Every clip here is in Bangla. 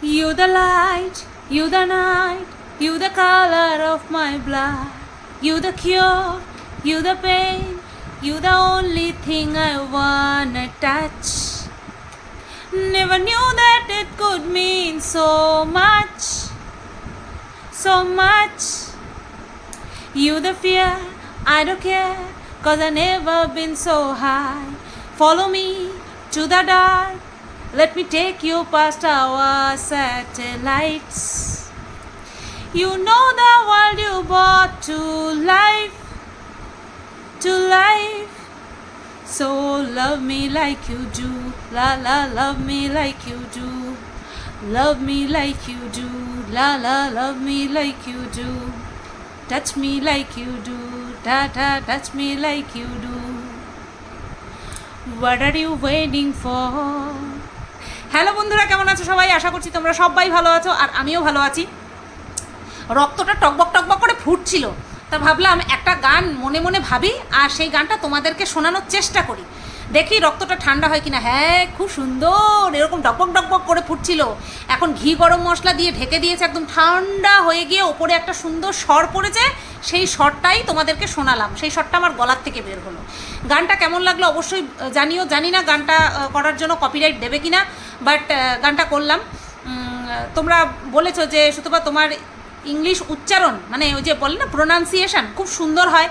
You the light, you the night, you the color of my blood. You the cure, you the pain, you the only thing I wanna touch. Never knew that it could mean so much, so much. You the fear, I don't care, cause I never been so high. Follow me to the dark, let me take you past our satellites. You know the world you brought to life, to life. So love me like you do, la la, love me like you do. Love me like you do, la la, love me like you do. Touch me like you do, ta ta, touch me like you do. What are you waiting for? Hello বন্ধুরা, কেমন আছো সবাই? আশা করছি তোমরা সবাই ভালো আছো আর আমিও ভালো আছি। রক্তটা টকবক টকবক করে ফুটছিল। তা ভাবলাম একটা গান মনে মনে ভাবি আর সেই গানটা তোমাদেরকে শোনানোর চেষ্টা করি। দেখি রক্তটা ঠান্ডা হয় কিনা। হ্যাঁ খুব সুন্দর। এরকম ডকবক ডকবক করে ফুটছিল। এখন ঘি গরম মশলা দিয়ে ঢেকে দিয়েছে, একদম ঠান্ডা হয়ে গিয়ে ওপরে একটা সুন্দর স্বর পড়েছে। সেই স্বরটাই তোমাদেরকে শোনালাম। সেই স্বরটা আমার গলার থেকে বের হলো। গানটা কেমন লাগল অবশ্যই জানিও। জানি না গানটা করার জন্য কপিরাইট দেবে কিনা বাট গানটা করলাম। তোমরা বলেছ যে, সুতপা তোমার ইংলিশ উচ্চারণ মানে ওই যে বলে না প্রোনাউন্সিয়েশন খুব সুন্দর হয়।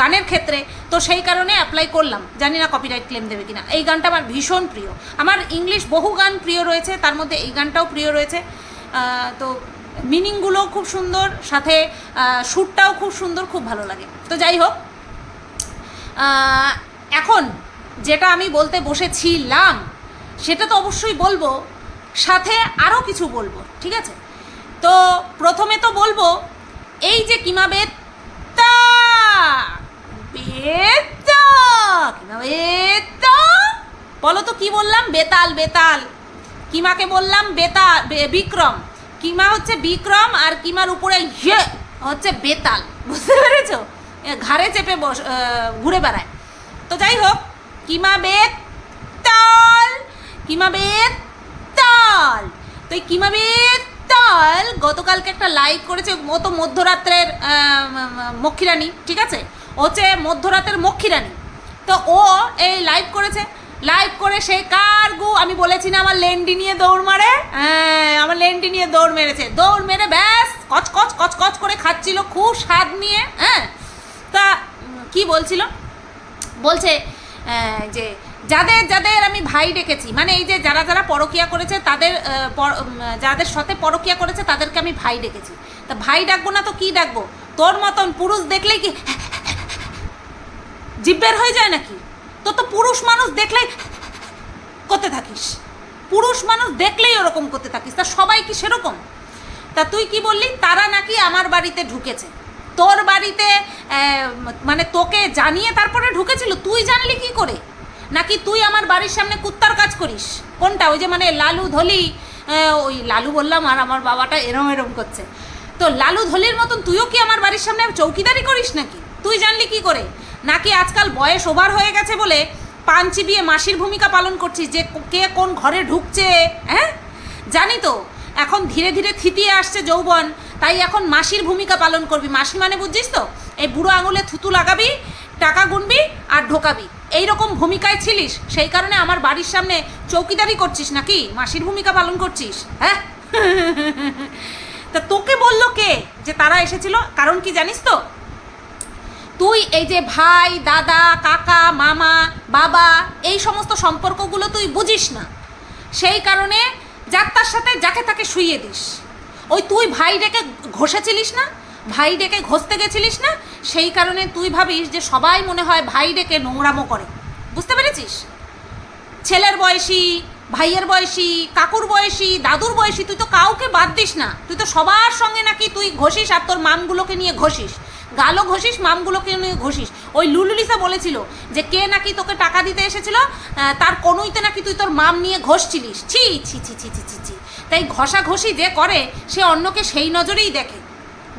গানের ক্ষেত্রে, তো সেই কারণে অ্যাপ্লাই করলাম। জানি না কপিরাইট ক্লেম দেবে কিনা। এই গানটা আমার ভীষণ প্রিয়। আমার ইংলিশ বহু গান প্রিয় রয়েছে, তার মধ্যে এই গানটাও প্রিয় রয়েছে। তো মিনিংগুলোও খুব সুন্দর, সাথে সুরটাও খুব সুন্দর, খুব ভালো লাগে। তো যাই হোক এখন যেটা আমি বলতে বসেছিলাম, সেটা তো অবশ্যই বলব, সাথে আরও কিছু বলব, ঠিক আছে? তো প্রথমে তো বলব, এই যে কিমা বেত্তা বেত্তা কিমা বেত্তা বলো তো কি বললাম? বেতাল বেতাল। কিমাকে বললাম? বেতা বিক্রম। কিমা হচ্ছে বিক্রম আর কিমার উপরে ইয়ে হচ্ছে বেতাল। বুঝতে পেরেছ? ঘাড়ে চেপে বস ঘুরে বেড়ায়। তো যাই হোক, কিমা বেতাল। কিমা বেতাল। তো এই কিমা বেতাল গতকালকে একটা লাইভ করেছে ও তো মধ্যরাত্রের মক্ষীরানী, ঠিক আছে? হচ্ছে মধ্যরাতের মক্ষীরানী। তো ও এই লাইভ করেছে। লাইভ করে সে কার গু? আমি বলেছি না, আমার লেন্ডি নিয়ে দৌড় মারে। হ্যাঁ আমার লেন্ডি নিয়ে দৌড় মেরেছে। দৌড় মেরে ব্যাস, কচ কচ কচ কচ করে খাচ্ছিল খুব স্বাদ নিয়ে হ্যাঁ? তা কি বলছিল? বলছে যে যাদের যাদের আমি ভাই ডেকেছি মানে এই যে যারা যারা পরকিয়া করেছে, তাদের যাদের সাথে পরকিয়া করেছে, তাদেরকে আমি ভাই ডেকেছি। তা ভাই ডাকবো না তো কি ডাকবো? তোর মতন পুরুষ দেখলেই কি জিব্বের হয়ে যায় নাকি? তো তো পুরুষ মানুষ দেখলেই করতে থাকিস। পুরুষ মানুষ দেখলেই ওরকম করতে থাকিস। তা সবাই কি সেরকম? তা তুই কি বললি? তারা নাকি আমার বাড়িতে ঢুকেছে। তোর বাড়িতে মানে তোকে জানিয়ে তারপরে ঢুকেছিল? তুই জানলি কি করে? নাকি তুই আমার বাড়ির সামনে কুত্তার কাজ করিস? কোনটা? ওই যে মানে লালু ধলি ওই লালু বললাম আর আমার বাবাটা এরম এরম করছে। তো লালু ধলির মতন তুইও কি আমার বাড়ির সামনে চৌকিদারি করিস নাকি? তুই জানলি কি করে? নাকি আজকাল বয়স ওভার হয়ে গেছে বলে পান চিবিয়ে মাসির ভূমিকা পালন করছিস যে কে কোন ঘরে ঢুকছে হ্যাঁ? জানি তো, এখন ধীরে ধীরে থিতিয়ে আসছে যৌবন, তাই এখন মাসির ভূমিকা পালন করবি। মাসি মানে বুঝছিস তো? এই বুড়ো আঙুলে থুতু লাগাবি, টাকা গুনবি আর ঢোকাবি। এই রকম ভূমিকায় ছিলিস? সেই কারণে আমার বাড়ির সামনে চৌকিদারি করছিস নাকি? মাসির ভূমিকা পালন করছিস হ্যাঁ? তা তোকে বলল কে যে তারা এসেছিল? কারণ কি জানিস তো? তুই এই যে ভাই, দাদা, কাকা, মামা, বাবা, এই সমস্ত সম্পর্কগুলো তুই বুঝিস না। সেই কারণে যার তার সাথে যাকে তাকে শুইয়ে দিস। ওই তুই ভাই ডেকে ঘষেছিলিস না? ভাই ডেকে ঘষতে গেছিলিস না? সেই কারণে তুই ভাবিস যে সবাই মনে হয় ভাই ডেকে নোংরামো করে। বুঝতে পেরেছিস? ছেলের বয়সী, ভাইয়ের বয়সী, কাকুর বয়সী, দাদুর বয়সী, তুই তো কাউকে বাদ দিস না। তুই তো সবার সঙ্গে নাকি তুই ঘষিস আর তোর মামগুলোকে নিয়ে ঘষিস। গালও ঘষিস, মামগুলোকে নিয়ে ঘষিস। ওই লুলুলিসা বলেছিল যে কে নাকি তোকে টাকা দিতে এসেছিল? তার কোনোইতে নাকি তুই তোর মাম নিয়ে ঘষছিলিস। ছি ছি ছি ছি ছি ছি ছি। তাই ঘষা ঘষি যে করে, সে অন্যকে সেই নজরেই দেখে।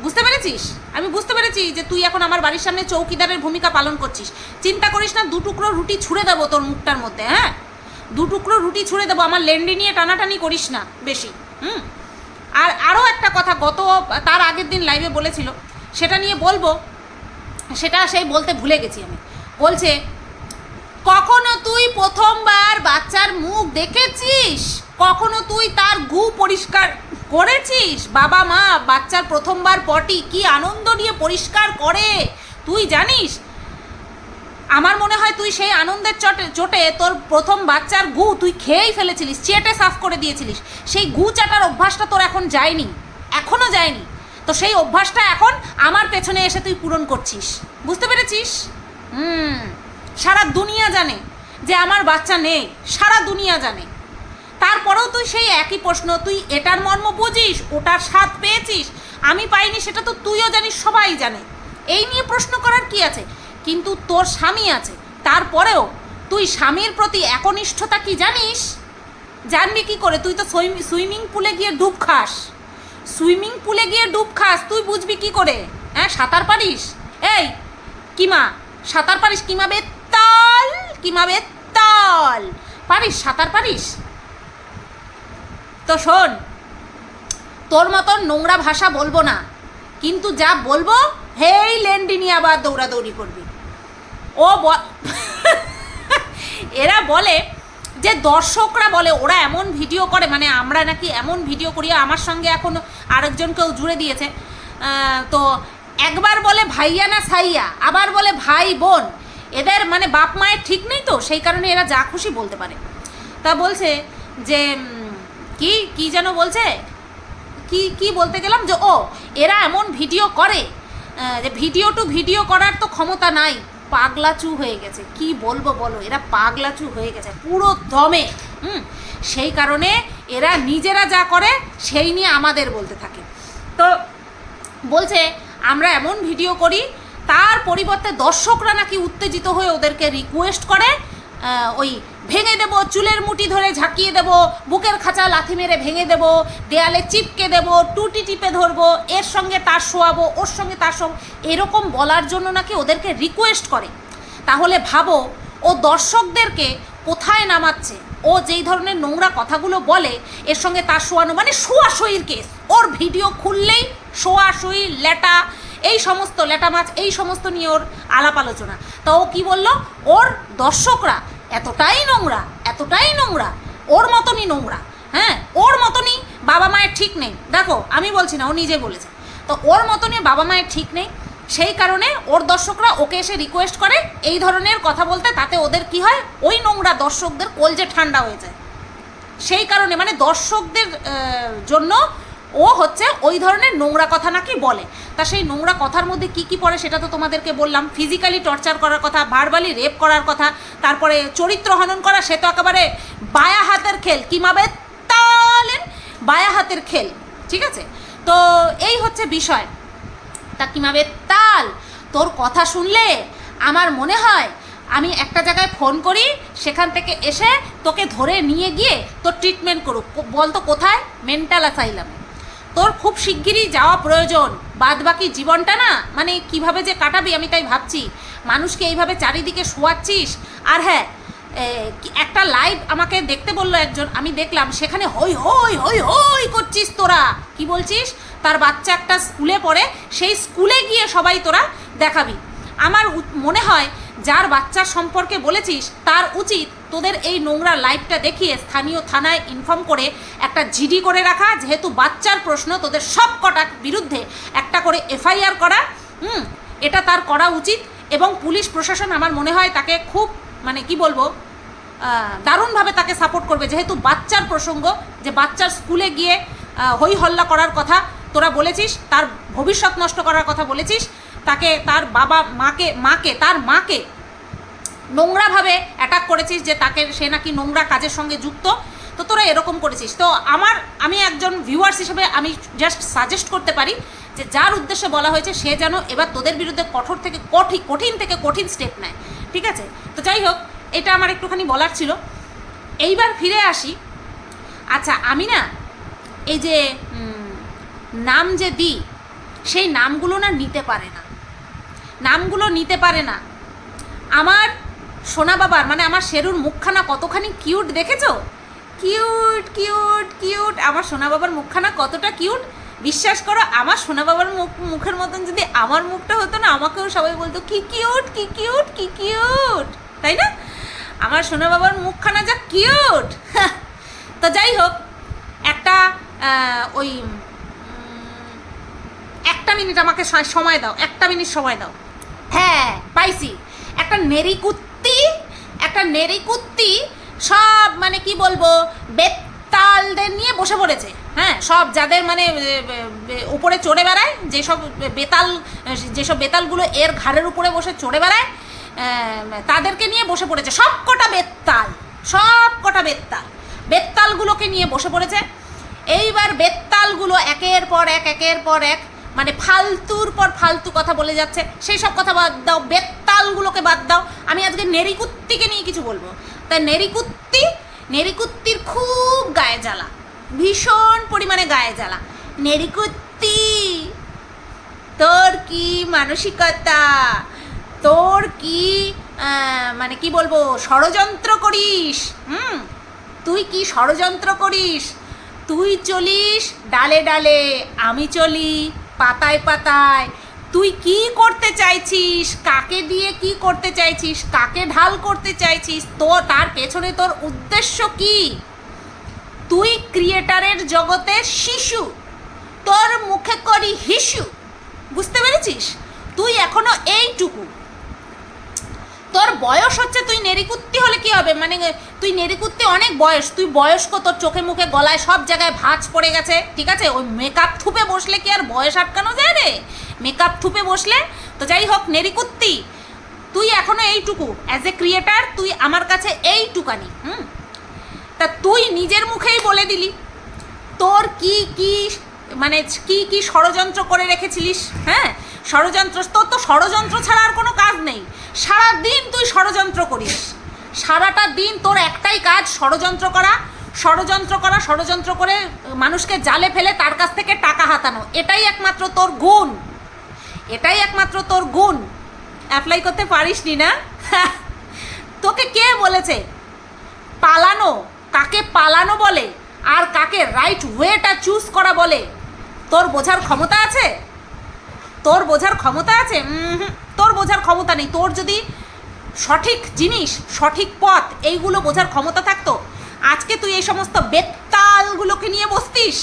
বুঝতে পেরেছিস? আমি বুঝতে পেরেছি যে তুই এখন আমার বাড়ির সামনে চৌকিদারের ভূমিকা পালন করছিস। চিন্তা করিস না, দু টুকরো রুটি ছুঁড়ে দেবো তোর মুখটার মধ্যে হ্যাঁ? দু টুকরো রুটি ছুঁড়ে দেবো, আমার লেন্ডি নিয়ে টানাটানি করিস না বেশি, হুম? আর আরও একটা কথা, গত, তার আগের দিন লাইভে বলেছিল, সেটা নিয়ে বলব, সেটা সেই বলতে ভুলে গেছি আমি। বলছে, কখনো তুই প্রথমবার বাচ্চার মুখ দেখেছিস? কখনো তুই তার গু পরিষ্কার করেছিস? বাবা মা, বাচ্চার প্রথমবার পটি, কি আনন্দ নিয়ে পরিষ্কার করে। তুই জানিস, আমার মনে হয় তুই সেই আনন্দের চটে, চোটে তোর প্রথম বাচ্চার গু তুই খেয়েই ফেলেছিলিস, চেটে সাফ করে দিয়েছিলিস। সেই গু চাটার অভ্যাসটা তোর এখন যায়নি এখনও যায়নি। তো সেই অভ্যাসটা এখন আমার পেছনে এসে তুই পূরণ করছিস। বুঝতে পেরেছিস? হুম, সারা দুনিয়া জানে যে আমার বাচ্চা নেই, সারা দুনিয়া জানে। তারপরেও তুই সেই একই প্রশ্ন, তুই এটার মর্ম বুঝিস, ওটার স্বাদ পেয়েছিস, আমি পাইনি সেটা তো তুইও জানিস, সবাই জানে। এই নিয়ে প্রশ্ন করার কি আছে? কিন্তু তোর স্বামী আছে, তারপরেও তুই স্বামীর প্রতি একনিষ্ঠতা কি জানিস? জানবি কি করে? তুই তো সুইমিং পুলে গিয়ে ডুব খাস। সুইমিং পুলে গিয়ে ডুব খাস, তুই বুঝবি কি করে? হ্যাঁ সাঁতার পারিস? এই, কিমা, সাঁতার পারিস? কিমা বেতাল কিমা বেতাল পারিস? সাঁতার পারিস? তো শোন, তোর মতন নোংরা ভাষা বলব না, কিন্তু যা বলব, হেই লেন্ডি নিয়ে আবার দৌড়াদৌড়ি করবি। ও এরা বলে যে দর্শকরা বলে, ওরা এমন ভিডিও করে মানে আমরা নাকি এমন ভিডিও করি, আমার সঙ্গে এখন আরেকজনকেও জুড়ে দিয়েছে। তো একবার বলে ভাইয়া না সাইয়া, আবার বলে ভাই বোন, এদের মানে বাপ মায়ের ঠিক নেই তো, সেই কারণে এরা যা খুশি বলতে পারে। তা বলছে যে কি কি যেন বলছে? কি কি বলতে গেলাম যে, ও, এরা এমন ভিডিও করে যে ভিডিও টু ভিডিও করার তো ক্ষমতা নাই। পাগলাচু হয়ে গেছে। কি বলব বলো, এরা পাগলাচু হয়ে গেছে, পুরো দমে, হুম? সেই কারণে এরা নিজেরা যা করে, সেই নিয়ে আমাদের বলতে থাকে। তো বলছে, আমরা এমন ভিডিও করি, তার পরিবর্তে দর্শকরা নাকি উত্তেজিত হয়ে ওদেরকে রিকোয়েস্ট করে ওই ভেঙে দেব, চুলের মুঠি ধরে ঝাঁকিয়ে দেব, বুকের খাঁচা লাথি মেরে ভেঙে দেব, দেয়ালে চিপকে দেব, টুটি টিপে ধরবো, এর সঙ্গে তার শোয়াবো, ওর সঙ্গে তার সঙ্গে এরকম বলার জন্য নাকি ওদেরকে রিকোয়েস্ট করে। তাহলে ভাবো, ও দর্শকদেরকে কোথায় নামাচ্ছে? ও যেই ধরনের নোংরা কথাগুলো বলে, এর সঙ্গে তার শোয়ানো মানে শোয়াশইর কেস ওর ভিডিও খুললেই শোয়াশই লেটা এই সমস্ত লেটা মাছ, এই সমস্ত নিয়ে ওর আলাপ আলোচনা। তো ও কী বলল? ওর দর্শকরা এতটাই নোংরা এতটাই নোংরা, ওর মতনই নোংরা হ্যাঁ? ওর মতনই বাবা মায়ের ঠিক নেই। দেখো, আমি বলছি না, ও নিজে বলেছে। তো ওর মতনই বাবা মায়ের ঠিক নেই। সেই কারণে ওর দর্শকরা ওকে এসে রিকোয়েস্ট করে এই ধরনের কথা বলতে, তাতে ওদের কি হয়? ওই নোংরা দর্শকদের কলজে ঠান্ডা হয়ে যায়। সেই কারণে মানে দর্শকদের জন্য ও হচ্ছে ওই ধরনের নোংরা কথা নাকি বলে। তা সেই নোংরা কথার মধ্যে কি কি পড়ে সেটা তো তোমাদেরকে বললাম। ফিজিক্যালি টর্চার করার কথা ভার্বালি রেপ করার কথা, তারপরে চরিত্র হনন করা, সে তো একেবারে বায়া হাতের খেল। কিমাবে তালের বায়া হাতের খেল। ঠিক আছে? তো এই হচ্ছে বিষয়। তা কীভাবে তাল। তোর কথা শুনলে আমার মনে হয় আমি একটা জায়গায় ফোন করি, সেখান থেকে এসে তোকে ধরে নিয়ে গিয়ে তোর ট্রিটমেন্ট করুক। কো- বল তো কোথায় মেন্টাল অ্যাসাইলামে তোর খুব শিগগিরই যাওয়া প্রয়োজন। বাদ বাকি জীবনটা না মানে কীভাবে যে কাটাবি আমি তাই ভাবছি। মানুষকে এইভাবে চারিদিকে শোয়াচ্ছিস? আর হ্যাঁ একটা লাইভ আমাকে দেখতে বলল একজন, আমি দেখলাম সেখানে হই হই হই হই করছিস তোরা। কি বলছিস? তার বাচ্চা একটা স্কুলে পড়ে, সেই স্কুলে গিয়ে সবাই তোরা দেখাবি। আমার মনে হয় যার বাচ্চার সম্পর্কে বলেছিস, তার উচিত তোদের এই নোংরা লাইভটা দেখিয়ে স্থানীয় থানায় ইনফর্ম করে একটা জিডি করে রাখা। যেহেতু বাচ্চার প্রশ্ন, তোদের সব কটার বিরুদ্ধে একটা করে এফআইআর করা। হুম, এটা তার করা উচিত এবং পুলিশ প্রশাসন আমার মনে হয় তাকে খুব মানে কি বলব দারুণভাবে তাকে সাপোর্ট করবে। যেহেতু বাচ্চার প্রসঙ্গ, যে বাচ্চার স্কুলে গিয়ে হই হল্লা করার কথা তোরা বলেছিস, তার ভবিষ্যৎ নষ্ট করার কথা বলেছিস তাকে, তার বাবা মাকে মাকে, তার মাকে নোংরাভাবে অ্যাটাক করেছিস যে তাকে, সে নাকি নোংরা কাজের সঙ্গে যুক্ত। তো তোরা এরকম করেছিস। তো আমার, আমি একজন ভিউয়ার্স হিসেবে আমি জাস্ট সাজেস্ট করতে পারি যে যার উদ্দেশ্যে বলা হয়েছে সে যেন এবার তোদের বিরুদ্ধে কঠোর থেকে কঠিন কঠিন থেকে কঠিন স্টেপ নেয়। ঠিক আছে? তো যাই হোক, এটা আমার একটুখানি বলার ছিল। এইবার ফিরে আসি। আচ্ছা আমি না এই যে নাম যে দিই, সেই নামগুলো না নিতে পারে না। নামগুলো নিতে পারে না। আমার সোনা বাবার মানে আমার শেরুর মুখখানা কতখানি কিউট দেখেছ? Cute cute cute. আমার সোনা বাবার মুখখানা কতটা কিউট? বিশ্বাস করো, আমার সোনা বাবার মুখ, মুখের মতন যদি আমার মুখটা হতো না, আমাকেও সবাই বলতো, কি কিউট কি কিউট কি কিউট। তাই না? আমার সোনা বাবার মুখখানা যা কিউট! তো যাই হোক, একটা ওই একটা মিনিট আমাকে সময় দাও, একটা মিনিট সময় দাও। হ্যাঁ পাইছি। একটা নেরিকুত্তি একটা নেরিকুত্তি সব মানে কি বলব, বেতালদের নিয়ে বসে পড়েছে। হ্যাঁ সব যাদের মানে উপরে চড়ে বেড়ায়, যেসব বেতাল, যেসব বেতালগুলো এর ঘাড়ের উপরে বসে চড়ে বেড়ায় তাদেরকে নিয়ে বসে পড়েছে। সব কটা বেতাল, সব কটা বেতাল, বেতালগুলোকে নিয়ে বসে পড়েছে। এইবার বেতালগুলো একের পর এক, একের পর এক মানে ফালতুর পর ফালতু কথা বলে যাচ্ছে। সেই সব কথা বাদ দাও বেতালগুলোকে বাদ দাও। আমি আজকে নেরিকুত্তিকে নিয়ে কিছু বলব। তাই নেরিকুত্তি, নেরিকুত্তির খুব গায়ে জ্বালা। ভীষণ পরিমাণে গায়ে জ্বালা। নেরিকুত্তি, তোর কি মানসিকতা? তোর কি মানে কি বলব, ষড়যন্ত্র করিস? হুম? তুই কি ষড়যন্ত্র করিস? তুই চলিস ডালে ডালে, আমি চলি। পাতায় পাতায়। তুই কি করতে চাইছিস? কাকে দিয়ে কি করতে চাইছিস? কাকে ঢাল করতে চাইছিস? তো তার পেছনে তোর উদ্দেশ্য কি? তুই ক্রিয়েটারের জগতে শিশু। তোর মুখে করি হিসু বুঝতে পেরেছিস তুই এখনও এইটুকু তোর বয়স হচ্ছে, তুই নেরিকুত্তি হলে কি হবে? মানে তুই নেরিকুত্তি অনেক বয়স, তুই বয়স্ক, তোর চোখে মুখে গলায় সব জায়গায় ভাঁজ পড়ে গেছে, ঠিক আছে? ওই মেকআপ থুপে বসলে কি আর বয়স আটকানো যায় রে? মেকআপ থুপে বসলে, তো যাই হোক নেরিকুত্তি তুই এখনও এইটুকু অ্যাজ এ ক্রিয়েটার তুই আমার কাছে এইটুকানি, হুম? তা তুই নিজের মুখেই বলে দিলি, তোর কি কি মানে কি কি ষড়যন্ত্র করে রেখেছিলিস? হ্যাঁ? ষড়যন্ত্র, তোর তো ষড়যন্ত্র ছাড়া আর কোনো কাজ নেই। সারা দিন তুই ষড়যন্ত্র করিস। সারাটা দিন তোর একটাই কাজ, ষড়যন্ত্র করা। ষড়যন্ত্র করা, ষড়যন্ত্র করে মানুষকে জালে ফেলে তার কাছ থেকে টাকা হাতানো। এটাই একমাত্র তোর গুণ। এটাই একমাত্র তোর গুণ। অ্যাপ্লাই করতে পারিসনি না তোকে কে বলেছে? পালানো। কাকে পালানো বলে? আর কাকে রাইট ওয়েটা চুজ করা বলে? তোর বোঝার ক্ষমতা আছে? তোর বোঝার ক্ষমতা আছে? তোর বোঝার ক্ষমতা নেই। তোর যদি সঠিক জিনিস, সঠিক পথ, এইগুলো বোঝার ক্ষমতা থাকতো, আজকে তুই এই সমস্ত বেতালগুলোকে নিয়ে বসতিস?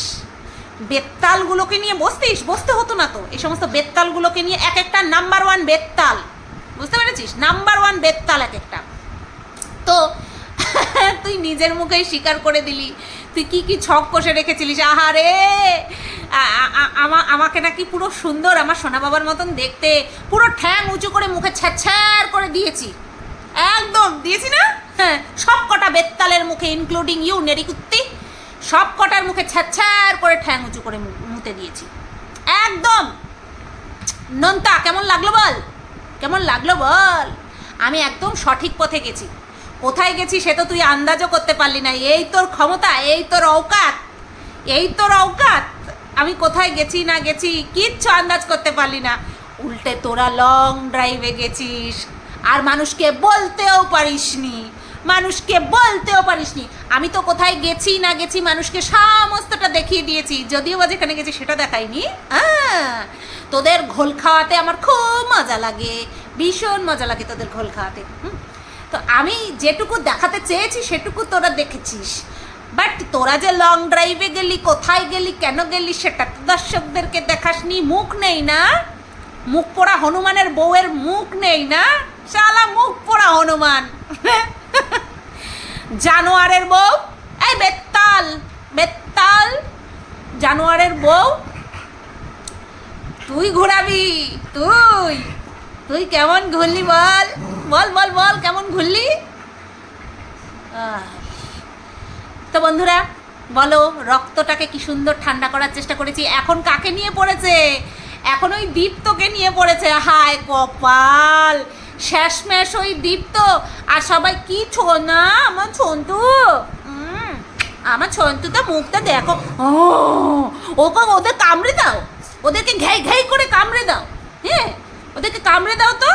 বেতালগুলোকে নিয়ে বসতিস? বসতে হতো না তো। এই সমস্ত বেতালগুলোকে নিয়ে এক একটা নাম্বার ওয়ান বেতাল বুঝতে পেরেছিস? নাম্বার ওয়ান বেতাল এক একটা। তো তুই নিজের মুখেই স্বীকার করে দিলি তুই কি কি ছক কষে রেখেছিলিস? আহারে! আমাকে নাকি পুরো সুন্দর আমার সোনা বাবার মতন দেখতে, পুরো ঠ্যাং উঁচু করে মুখে ছ্যার করে দিয়েছি। একদম, দিয়েছি না? হ্যাঁ সব কটা বেত্তালের মুখে ইনক্লুডিং ইউ নেরিকুত্তি সব কটার মুখে ছ্যাচ্ছ্যার করে ঠ্যাং উঁচু করে মুতে দিয়েছি। একদম! নন্তা, কেমন লাগল বল? কেমন লাগল বল? আমি একদম সঠিক পথে গেছি। কোথায় গেছি সে তো তুই আন্দাজও করতে পারলি না। এই তোর ক্ষমতা, এই তোর অওকাত, এই তোর অওকাত। আমি কোথায় গেছি না গেছি কিচ্ছু আন্দাজ করতে পারলি না। উল্টে তোরা লং ড্রাইভে গেছিস। আর মানুষকে বলতেও পারিসনি। মানুষকে বলতেও পারিসনি। আমি তো কোথায় গেছি না গেছি মানুষকে সমস্তটা দেখিয়ে দিয়েছি। যদিও বা যেখানে গেছি সেটা দেখাইনি। তোদের ঘোল খাওয়াতে আমার খুব মজা লাগে। ভীষণ মজা লাগে তোদের ঘোল খাওয়াতে। হুম। তো আমি যেটুকু দেখাতে চেয়েছি, সেটুকু তোরা দেখেছিস। বাট তোরা যে লং ড্রাইভে গেলি, কোথায় গেলি, কেন গেলি, সেটা তো দর্শকদেরকে দেখাসনি, মুখ নেই না। মুখ পোড়া হনুমানের বউয়ের মুখ নেই না। শালা, মুখ পোড়া হনুমান। জানোয়ারের বউ? এই বেত্তাল বেত্তাল, জানোয়ারের বউ। তুই ঘোরাবি, তুই। তুই কেমন ঘুরলি বল? বল বল বল, কেমন ঘুরলি? তো বন্ধুরা, বলো, রক্তটাকে কি সুন্দর ঠান্ডা করার চেষ্টা করেছি। এখন কাকে নিয়ে পড়েছে? এখন ওই দীপ্তকে নিয়ে পড়েছে। হায় কপাল! শেষমেশ ওই দীপ্ত। আর সবাই, কি ছোনা, আমার ছন্তু? আমার ছন্তু তো মুখটা দেখো। ও, ওকে ওদের কামড়ে দাও। ওদেরকে ঘাই ঘাই করে কামড়ে দাও। হ্যাঁ? ওদেরকে কামড়ে দাও তো।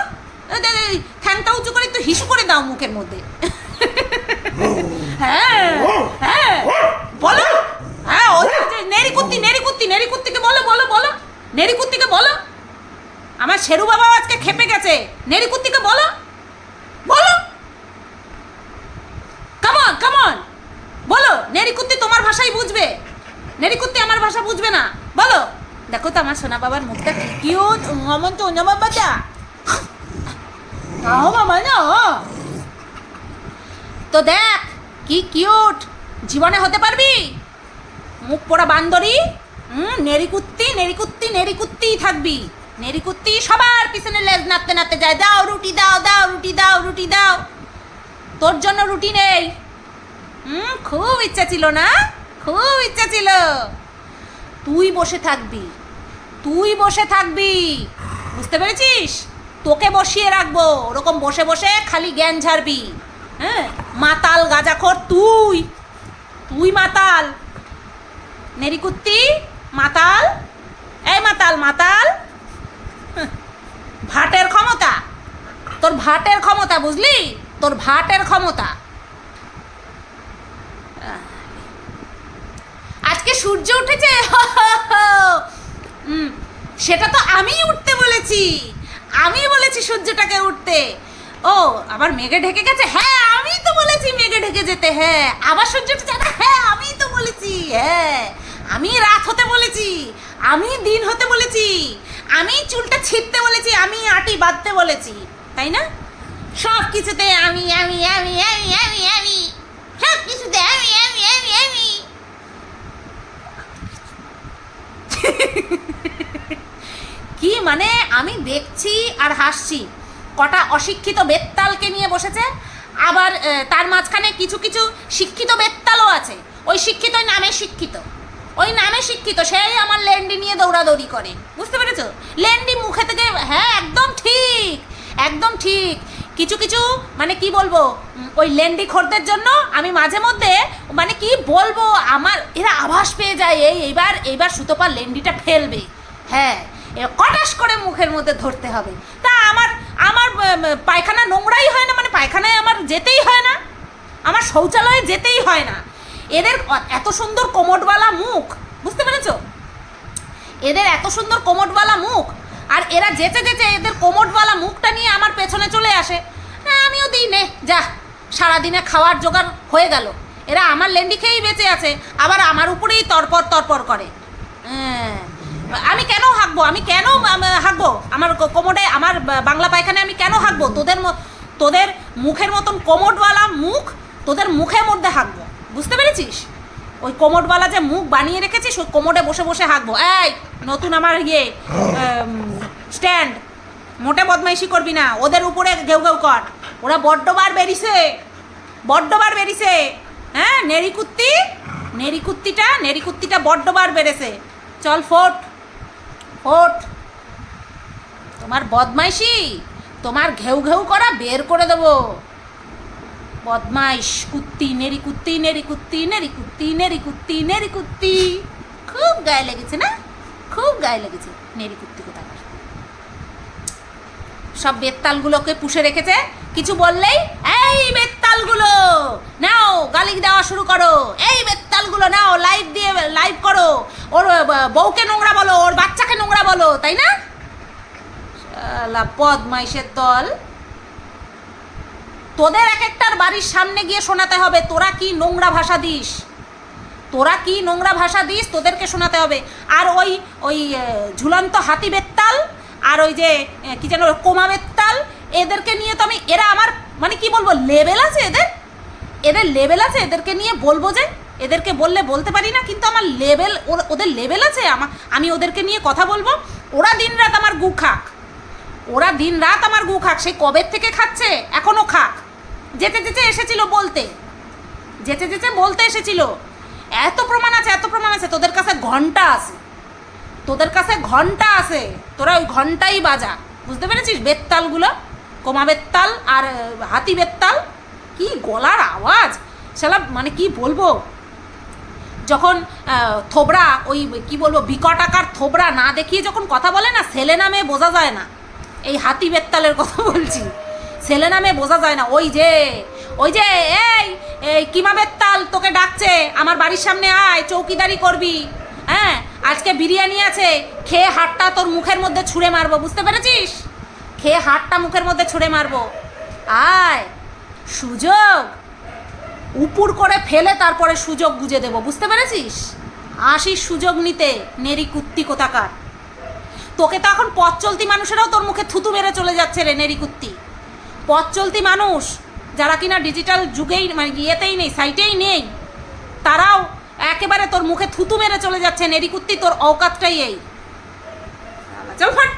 ঠ্যাংটা উঁচু করে একটু হিসু করে দাও মুখের মধ্যে। হ্যাঁ হ্যাঁ বলো। হ্যাঁ, আমার শেরু বাবা আজকে খেপে গেছে। নেরিকুত্তিকে বলো। বলো। কামন কামন বলো নেরিকুত্তি তোমার ভাষাই বুঝবে। নেরিকুত্তি আমার ভাষা বুঝবে না। বলো। দেখো তো আমার সোনা বাবার মুখটা কি কিউট। অমন তো অন্য বাবাটা আহ বাবা না তো দেখ, কি কিউট। জীবনে হতে পারবি? মুখ পোড়া বান্দরি হুম নেরিকুত্তি নেরিকুত্তি নেরিকুত্তিই থাকবি। নেরিকুত্তি সবার পিছনে লেজ নাড়তে নাড়তে যায়। দাও রুটি, দাও দাও রুটি দাও রুটি, দাও। তোর জন্য রুটি নেই। হুম খুব ইচ্ছা ছিল না? খুব ইচ্ছা ছিল। তুই বসে থাকবি। তুই বসে থাকবি। বুঝতে পেরেছিস? তোকে বসিয়ে রাখব। ওরকম বসে বসে খালি জ্ঞান ঝাড়বি। হ্যাঁ? মাতাল গাজাখর তুই। তুই মাতাল। নেরিকুত্তি মাতাল। এই মাতাল মাতাল। ভাটের ক্ষমতা। তোর ভাটের ক্ষমতা, বুঝলি? তোর ভাটের ক্ষমতা। আজকে সূর্য উঠেছে। সেটা তো আমি উঠতে বলেছি। আমি বলেছি সূর্যটাকে উঠতে। ও আবার মেঘে ঢেকে গেছে? হ্যাঁ আমি তো বলেছি মেঘে ঢেকে যেতে। হ্যাঁ আবার সূর্য উঠেছে না, হ্যাঁ আমি তো বলেছি। হ্যাঁ আমি রাত হতে বলেছি। আমি দিন হতে বলেছি। আমি চুলটা ছিঁড়তে বলেছি আমি আটি বাঁধতে বলেছি। তাই না? সব কিছুতে আমি আমি আমি আমি আমি আমি। সব কিছুতে আমি আমি আমি আমি। মানে আমি দেখছি আর হাসছি। কটা অশিক্ষিত বেত্তালকে নিয়ে বসেছে। আবার তার মাঝখানে কিছু কিছু শিক্ষিত বেত্তালও আছে। ওই শিক্ষিত ওই নামে শিক্ষিত। ওই নামে শিক্ষিত, সেই আমার লেন্ডি নিয়ে দৌড়াদৌড়ি করে। বুঝতে পেরেছ? লেন্ডি মুখে থেকে হ্যাঁ একদম ঠিক একদম ঠিক। কিছু কিছু মানে কি বলব ওই লেন্ডি খোরদের জন্য আমি মাঝে মধ্যে মানে কি বলব, আমার, এরা আভাস পেয়ে যায়, এই, এইবার এইবার সুতোপা লেন্ডিটা ফেলবে। হ্যাঁ এ কটাস করে মুখের মধ্যে ধরতে হবে। তা আমার আমার পায়খানা নোংরাই হয় না? মানে পায়খানায় আমার যেতেই হয় না? আমার শৌচালয়ে যেতেই হয় না? এদের এত সুন্দর কোমটওয়ালা মুখ, বুঝতে পেরেছ? এদের এত সুন্দর কোমটওয়ালা মুখ, আর এরা যেতে যেতে এদের কোমটওয়ালা মুখটা নিয়ে আমার পেছনে চলে আসে। হ্যাঁ আমিও দিই নে, যা, সারাদিনে খাওয়ার জোগাড় হয়ে গেল। এরা আমার লেন্ডি খেয়েই বেঁচে আছে, আবার আমার উপরেই তরপর তরপর করে। হ্যাঁ। আমি কেন হাঁকবো? আমি কেন হাঁকবো? আমার কোমরে, আমার বাংলা পায়খানে আমি কেন হাঁকবো? তোদের তোদের মুখের মতন কোমরওয়ালা মুখ তোদের মুখের মধ্যে হাঁকবো। বুঝতে পেরেছিস? ওই কোমরওয়ালা যে মুখ বানিয়ে রেখেছিস, ওই কোমরে বসে বসে হাঁকবো। এই, নতুন আমার ইয়ে স্ট্যান্ড মোটে বদমাইশি করবি না। ওদের উপরে ঘেউ ঘেউ কর। ওরা বড্ডবার বেরিছে বড্ডবার বেরিছে হ্যাঁ নেরিকুত্তি নেরিকুত্তিটা নেরিকুত্তিটা বড্ডবার বেড়েছে। চল, ফোট। ফোট। তোমার বদমাইশি, তোমার ঘেউ ঘেউ করা বের করে দেবো। বদমাইশ, কুত্তি, নেরি কুত্তি নেরি কুত্তি নেরি কুত্তি নেরি কুত্তি নেরি কুত্তি। খুব গায়ে লেগেছে না? খুব গায়ে লেগেছে। নেরি কুত্তি কোথাকার সব বেত্তালগুলোকে পুষে রেখেছে। কিছু বললেই এই বেত্তালগুলো, নাও গালি দেওয়া শুরু করো। এই বেত্তালগুলো নাও লাইভ দিয়ে লাইভ করো। ওর বউকে নোংরা বলো, ওর বাচ্চাকে নোংরা বলো, তাই না? শালা বদমাইশের দল। তোদের এক একটার বাড়ির সামনে গিয়ে শোনাতে হবে, তোরা কি নোংরা ভাষা দিস? তোরা কি নোংরা ভাষা দিস, তোদেরকে শোনাতে হবে। আর ওই ওই ঝুলন্ত হাতি বেত্তাল, আর ওই যে কি যেন কোমা বেত্তাল, এদেরকে নিয়ে তো আমি, এরা আমার মানে কি বলব লেভেল আছে এদের? এদের লেভেল আছে, এদেরকে নিয়ে বলব যে, এদেরকে বললে বলতে পারি না, কিন্তু আমার লেভেল ওদের লেভেল আছে আমার আমি ওদেরকে নিয়ে কথা বলব। ওরা দিন রাত আমার গু খাক। ওরা দিন রাত আমার গু খাক। সেই কবের থেকে খাচ্ছে? এখনও খাক। যেতে যেতে এসেছিল বলতে। যেতে যেতে বলতে এসেছিল। এত প্রমাণ আছে, এত প্রমাণ আছে। তোদের কাছে ঘণ্টা আছে। তোদের কাছে ঘণ্টা আছে। তোরা ওই ঘন্টাই বাজা। বুঝতে পেরেছিস? বেত্তালগুলো? কোমা বেত্তাল আর হাতি বেত্তাল কি গলার আওয়াজ? শালা মানে কি বলব? যখন থোবড়া ওই, কি বলব, বিকট আকার থোবড়া না দেখিয়ে যখন কথা বলে না ছেলে নামে বোঝা যায় না। এই হাতি বেত্তালের কথা বলছি। ছেলে নামে বোঝা যায় না। ওই যে ওই যে, এই এই কিমা বেত্তাল তোকে ডাকছে, আমার বাড়ির সামনে আয়, চৌকিদারি করবি। হ্যাঁ আজকে বিরিয়ানি আছে, খেয়ে হাটটা তোর মুখের মধ্যে ছুঁড়ে মারবো, বুঝতে পেরেছিস? খেয়ে হাটটা মুখের মধ্যে ছুঁড়ে মারবো। আয়, সুযোগ। উপুর করে ফেলে তারপরে সুযোগ গুজে দেবো, বুঝতে পেরেছিস? আসিস সুযোগ নিতে, নেরি কুত্তি কোথাকার। তোকে তো এখন পথ চলতি মানুষেরাও তোর মুখে থুতু মেরে চলে যাচ্ছে রে, নেরি কুত্তি। পথ চলতি মানুষ, যারা কিনা ডিজিটাল যুগেই মানে ইয়েতেই নেই, সাইটেই নেই, তারাও একেবারে তোর মুখে থুতু মেরে চলে যাচ্ছে, নেরি কুত্তি, তোর অকাতটাই এই। চল ফাট।